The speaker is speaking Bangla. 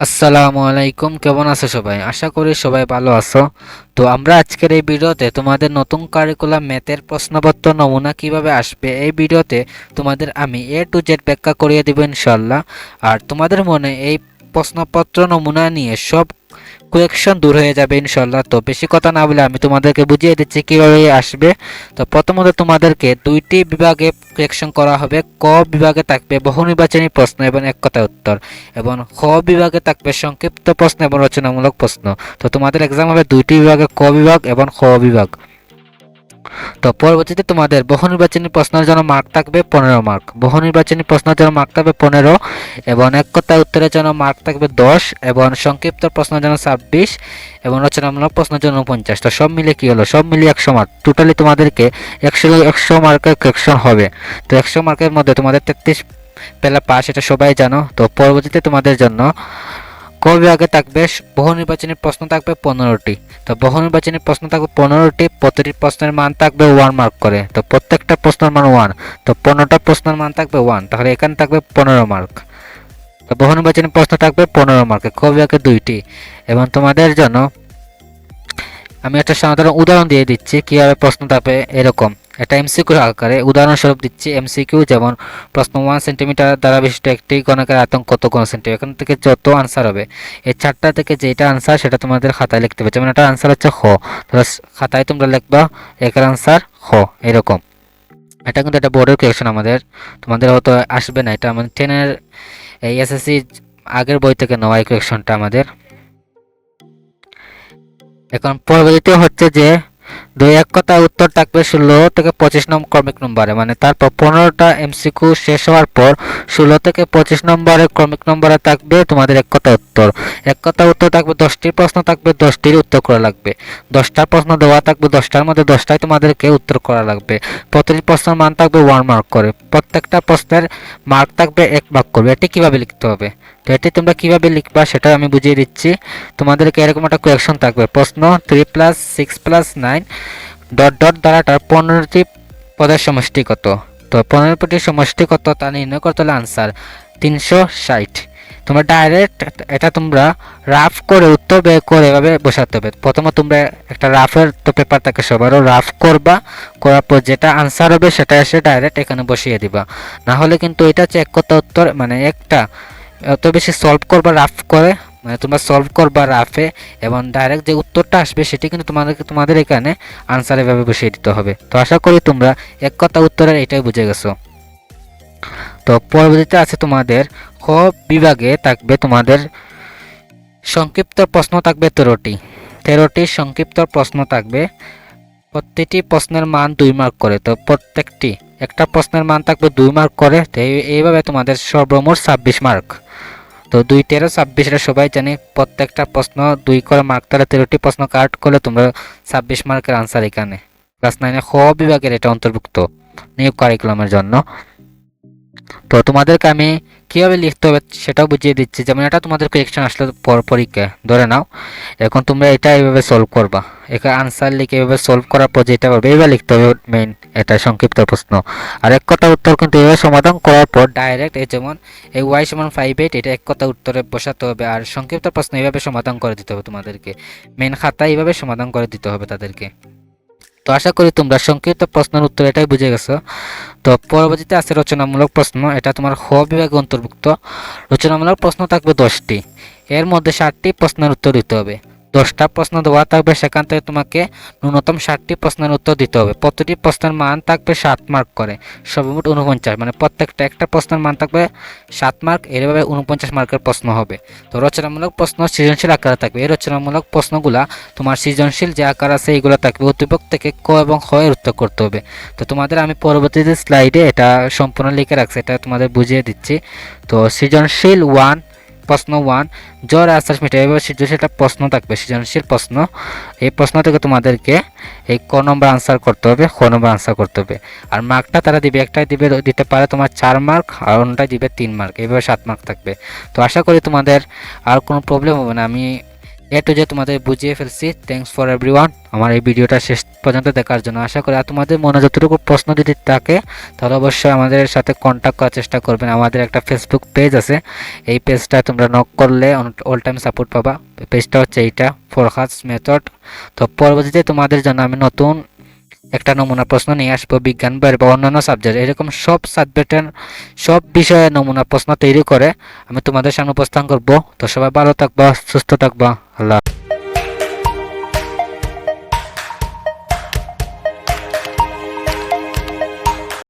আসসালামু আলাইকুম, কেমন আছো সবাই? আশা করি সবাই ভালো আছো। তো আমরা আজকের এই ভিডিওতে তোমাদের নতুন কারিকুলাম ম্যাথের প্রশ্নপত্র নমুনা কীভাবে আসবে, এই ভিডিওতে তোমাদের আমি এ টু জেড ব্যাখ্যা করিয়ে দেব ইনশাল্লাহ আর তোমাদের মনে এই প্রশ্নপত্র, নমুনা নিয়ে সব কোয়েকশন দূর হয়ে যাবে ইনশাল্লাহ তো বেশি কথা না বলে আমি তোমাদেরকে বুঝিয়ে দিচ্ছি কীভাবে আসবে। তো প্রথমত তোমাদেরকে দুইটি বিভাগে কোয়েকশন করা হবে। ক বিভাগে থাকবে বহু নির্বাচনী প্রশ্ন এবং এক কথায় উত্তর। এবং খ বিভাগে থাকবে সংক্ষিপ্ত প্রশ্ন এবং রচনামূলক প্রশ্ন। তো তোমাদের এক্সাম হবে দুইটি বিভাগে ক বিভাগ এবং খ বিভাগ। তো পরবর্তীতে তোমাদের বহু নির্বাচনী প্রশ্নের জন্য মার্ক থাকবে পনেরো মার্ক বহু নির্বাচনী প্রশ্নের জন্য মার্ক থাকবে পনেরো এবং এক কথা উত্তরের জন্য মার্ক থাকবে দশ এবং সংক্ষিপ্ত প্রশ্নের জন্য ছাব্বিশ এবং রচনামূলক প্রশ্নের জন্য পঞ্চাশ তো সব মিলে কি হলো? সব মিলিয়ে একশো মার্ক টোটালি তোমাদেরকে একশো একশো মার্কের কারেকশন হবে। তো একশো মার্কের মধ্যে তোমাদের তেত্রিশ পেলা পাস এটা সবাই জানো। তো পরবর্তীতে তোমাদের জন্য ক বিভাগে থাকবে বহু নির্বাচনী প্রশ্ন থাকবে পনেরোটি। তো বহু নির্বাচনী প্রশ্ন থাকবে পনেরোটি, প্রতিটি প্রশ্নের মান থাকবে ওয়ান মার্ক করে। তো প্রত্যেকটা প্রশ্নের মান ওয়ান তো পনেরোটা প্রশ্নের মান থাকবে ওয়ান তাহলে এখানে থাকবে পনেরো মার্ক তো বহু নির্বাচনী প্রশ্ন থাকবে পনেরো মার্কে ক বিভাগে দুইটি। এবং তোমাদের জন্য আমি একটা সাধারণ উদাহরণ দিয়ে দিচ্ছি, কীভাবে প্রশ্ন থাকবে এরকম। এটা এমসিকিউ আকারে উদাহরণস্বরূপ দিচ্ছি এমসিকিউ যেমন প্রশ্ন ওয়ান সেন্টিমিটার দ্বারা বিশিষ্ট একটি গণকের আতঙ্ক কত কোন সেন্টিমিটার এখান থেকে যত আনসার হবে, এই চারটা থেকে যেটা আনসার সেটা তোমাদের খাতায় লিখতে হবে। যেমন একটা আনসার হচ্ছে খ তাহলে খাতায় তোমরা লিখবা একের আনসার খ এরকম। এটা কিন্তু একটা বোর্ডের কোয়েকশন আমাদের। তোমাদের হয়তো আসবে না, এটা আমাদের টেনের এই এসএসসি আগের বই থেকে নেওয়া এই কোয়েকশনটা আমাদের। এখন পরবর্তীতে হচ্ছে যে দুই, এক কথা উত্তর থাকবে ষোলো থেকে পঁচিশ নম্বর ক্রমিক নম্বরে। মানে তারপর পনেরোটা এমসিকিউ শেষ হওয়ার পর ষোলো থেকে পঁচিশ নম্বরে ক্রমিক নম্বরে থাকবে তোমাদের এক কথা উত্তর। এক কথা উত্তর থাকবে দশটি প্রশ্ন থাকবে, দশটির উত্তর করা লাগবে। দশটা প্রশ্ন দেওয়া থাকবে, দশটার মধ্যে দশটাই তোমাদেরকে উত্তর করা লাগবে। প্রতিটি প্রশ্নের মান থাকবে ওয়ান মার্ক করে। প্রত্যেকটা প্রশ্নের মার্ক থাকবে এক মার্ক করবে। এটি কীভাবে লিখতে হবে? তো তোমরা কীভাবে লিখবা সেটা আমি বুঝিয়ে দিচ্ছি। তোমাদেরকে এরকম একটা কোয়েকশন থাকবে। প্রশ্ন three plus six plus nine dot dot দ্বারাটার পনেরোটি পদের সমষ্টি কত? তো পনেরোটি সমষ্টি কত তা নির্ণয় করতে হলে আনসার তিনশো ষাট। তোমরা ডাইরেক্ট এটা তোমরা রাফ করে উত্তর বের করে এভাবে বসাতে হবে। প্রথমে তোমরা একটা রাফের তো পেপার থাকে সবারও রাফ করবা, করার পর যেটা আনসার হবে সেটা এসে ডাইরেক্ট এখানে বসিয়ে দিবা। না হলে কিন্তু এটা এক কথা উত্তর মানে একটা অত বেশি সলভ করবা রাফ করে মানে তোমরা সলভ করবা রাফে এবং ডাইরেক্ট যে উত্তরটা আসবে সেটি কিন্তু তোমাদেরকে, তোমাদের এখানে আনসার এভাবে বসিয়ে দিতে হবে। তো আশা করি তোমরা এক কথা উত্তরের এটাই বুঝে গেছো। তো পরবর্তীতে আছে তোমাদের খ বিভাগে থাকবে তোমাদের সংক্ষিপ্ত প্রশ্ন থাকবে তেরোটি। তেরোটি সংক্ষিপ্ত প্রশ্ন থাকবে। প্রত্যেকটি প্রশ্নের মান দুই মার্ক করে, তো প্রত্যেকটি একটা প্রশ্নের মান থাকবে দুই মার্ক করে, তো এইভাবে তোমাদের সর্বমোট ছাব্বিশ মার্ক তো দুই তেরো ছাব্বিশটা সবাই জানি, প্রত্যেকটা প্রশ্ন দুই করে মার্ক তারা তেরোটি প্রশ্ন কাট করলে তোমরা ছাব্বিশ মার্কের আনসার এখানে। ক্লাস নাইনে খ বিভাগের এটা অন্তর্ভুক্ত, নিয়োগ কারিকুলামের জন্য। তো তোমাদেরকে আমি কীভাবে লিখতে হবে সেটাও বুঝিয়ে দিচ্ছি। যেমন এটা তোমাদের কোয়েকশন আসলে পর পরীক্ষায় ধরে নাও। এখন তোমরা এটা এইভাবে সলভ করবা। এখানে আনসার লিখে এভাবে সলভ করার পর যেটা করবে এইভাবে লিখতে হবে মেইন এটা সংক্ষিপ্ত প্রশ্ন। আর এক কথা উত্তর কিন্তু এভাবে সমাধান করার পর ডাইরেক্ট এই যেমন, এই ওয়াই সমান ফাইভ এইট এটা এক কথা উত্তরে বসাতে হবে। আর সংক্ষিপ্ত প্রশ্ন এইভাবে সমাধান করে দিতে হবে তোমাদেরকে। মেন খাতা এইভাবে সমাধান করে দিতে হবে তাদেরকে। তো আশা করি তোমরা সংক্ষিপ্ত প্রশ্নের উত্তর এটাই বুঝে গেছো। তো পরবর্তীতে আছে রচনামূলক প্রশ্ন, এটা তোমার হ বিভাগে অন্তর্ভুক্ত। রচনামূলক প্রশ্ন থাকবে দশটি। এর মধ্যে ষাটটি প্রশ্নের উত্তর দিতে হবে। দশটা প্রশ্ন দেওয়া থাকবে, সেখান থেকে তোমাকে ন্যূনতম ষাটটি প্রশ্নের উত্তর দিতে হবে। প্রতিটি প্রশ্নের মান থাকবে সাত মার্ক করে, সর্বমোট উনপঞ্চাশ মানে প্রত্যেকটা একটা প্রশ্নের মান থাকবে সাত মার্ক এভাবে উনপঞ্চাশ মার্কের প্রশ্ন হবে। তো রচনামূলক প্রশ্ন সৃজনশীল আকারে থাকবে। এই রচনামূলক প্রশ্নগুলা তোমার সৃজনশীল যে আকার আছে, এগুলো থাকবে উদ্দীপক থেকে ক এবং এর উত্তর করতে হবে। তো তোমাদের আমি পরবর্তীতে স্লাইডে এটা সম্পূর্ণ লিখে রাখছি, এটা তোমাদের বুঝিয়ে দিচ্ছি। তো সৃজনশীল ওয়ান প্রশ্ন ওয়ান জ্বর, আশ্বাস মিটে এবার সৃজনশীল একটা প্রশ্ন থাকবে, সৃজনশীল প্রশ্ন। এই প্রশ্ন থেকে তোমাদেরকে এই ক নম্বর আনসার করতে হবে, খ নম্বর আনসার করতে হবে। আর মার্কটা তারা দিবে, একটাই দিবে, দিতে পারে তোমার চার মার্ক আর অন্যটাই দিবে তিন মার্ক এইভাবে সাত মার্ক থাকবে। তো আশা করি তোমাদের আর কোনো প্রবলেম হবে না। আমি এ টু যে তোমাদের বুঝিয়ে ফেলছি। থ্যাংকস ফর এভরিওয়ান আমার এই ভিডিওটা শেষ পর্যন্ত দেখার জন্য আশা করি। আর তোমাদের মনে যতটুকু প্রশ্ন যদি থাকে, তাহলে অবশ্যই আমাদের সাথে কন্ট্যাক্ট করার চেষ্টা করবেন। আমাদের একটা ফেসবুক পেজ আছে। এই পেজটা তোমরা নক করলে অল টাইম সাপোর্ট পাবা। পেজটা হচ্ছে এইটা ফোরহাস মেথড তো পরবর্তীতে তোমাদের জন্য আমি নতুন একটা নমুনা প্রশ্ন নিয়ে আসব, বিজ্ঞান বা অন্যান্য সাবজেক্ট এরকম সব সাবজেক্টের সব বিষয়ে নমুনা প্রশ্ন তৈরি করে আমি তোমাদের সামনে উপস্থান করব। তো সবাই ভালো থাকবা, সুস্থ থাকবা। আল্লাহ হাফেজ।